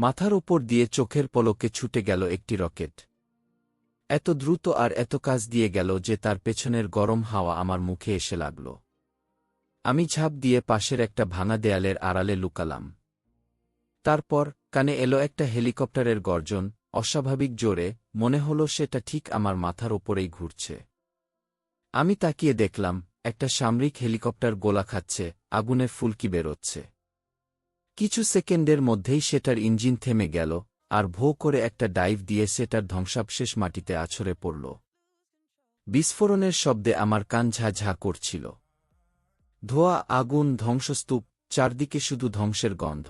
মাথার ওপর দিয়ে চোখের পলকে ছুটে গেল একটি রকেট। এত দ্রুত আর এত কাজ দিয়ে গেল যে তার পেছনের গরম হাওয়া আমার মুখে এসে লাগল। আমি ঝাঁপ দিয়ে পাশের একটা ভাঙা দেয়ালের আড়ালে লুকালাম। তারপর কানে এলো একটা হেলিকপ্টারের গর্জন, অস্বাভাবিক জোরে, মনে হলো সেটা ঠিক আমার মাথার ওপরেই ঘুরছে। আমি তাকিয়ে দেখলাম, একটা সামরিক হেলিকপ্টার গোলা খাচ্ছে আগুনে ফুলকি বেরোচ্ছে। কিছু সেকেন্ডের মধ্যেই সেটার ইঞ্জিন থেমে গেল, আর ভো করে একটা ডাইভ দিয়ে সেটার ধ্বংসাবশেষ মাটিতে আছড়ে পড়ল। বিস্ফোরণের শব্দে আমার কান ঝা করছিল। ধোয়া, আগুন, ধ্বংসস্তূপ, চারদিকে শুধু ধ্বংসের গন্ধ।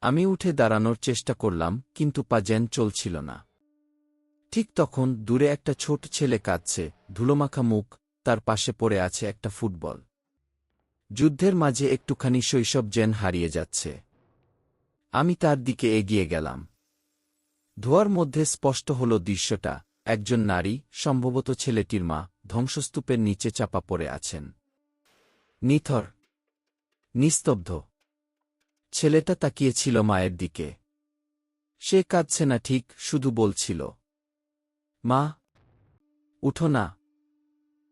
আমি উঠে দাঁড়ানোর চেষ্টা করলাম, কিন্তু পা যেন চলছিল না। ঠিক তখন দূরে একটা ছোট ছেলে কাঁদছে, ধুলোমাখা মুখ, তার পাশে পড়ে আছে একটা ফুটবল। যুদ্ধের মাঝে একটুখানি শৈশব জেন হারিয়ে যাচ্ছে। আমি তার দিকে এগিয়ে গেলাম। ধোয়ার মধ্যে স্পষ্ট হল দৃশ্যটা, একজন নারী, সম্ভবত ছেলেটির মা, ধ্বংসস্তূপের নিচে চাপা পড়ে আছেন। নিথর, নিস্তব্ধ। ছেলেটা তাকিয়েছিল মায়ের দিকে। সে কাঁদছে না ঠিক, শুধু বলছিল, মা, উঠো না।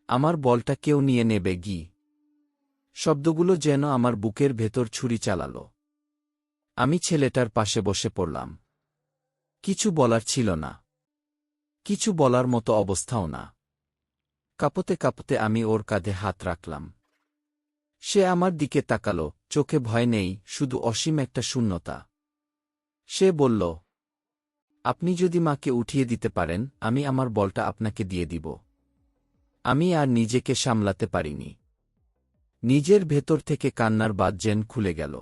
আমার বলটা কেউ নিয়ে নেবে গি। শব্দগুলো যেন আমার বুকের ভেতর ছুরি চালাল। আমি ছেলেটার পাশে বসে পড়লাম। কিছু বলার ছিল না। কিছু বলার মতো অবস্থাও না। কাঁপতে কাঁপতে আমি ওর কাঁধে হাত রাখলাম। সে আমার দিকে তাকালো, চোখে ভয় নেই, শুধু অসীম একটা শূন্যতা। সে বলল, আপনি যদি মাকে উঠিয়ে দিতে পারেন, আমি আমার বলটা আপনাকে দিয়ে দিব। আমি আর নিজেকে সামলাতে পারিনি। নিজের ভেতর থেকে কান্নার বাদ যেন খুলে গেল।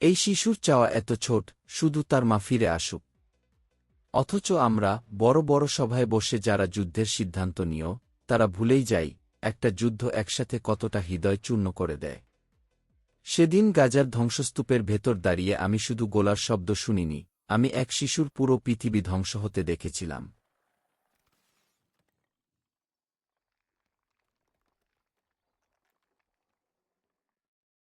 এই শিশুর চাওয়া এত ছোট, শুধু তার মা ফিরে আসুক। অথচ আমরা বড় বড় সভায় বসে যারা যুদ্ধের সিদ্ধান্ত নিও, তারা ভুলেই যাই, একটা যুদ্ধ একসাথে কতটা হৃদয় চূর্ণ করে দেয়। সেদিন গাজার ধ্বংসস্তূপের ভেতর দাঁড়িয়ে আমি শুধু গোলার শব্দ শুনিনি, আমি এক শিশুর পুরো পৃথিবী ধ্বংস হতে দেখেছিলাম।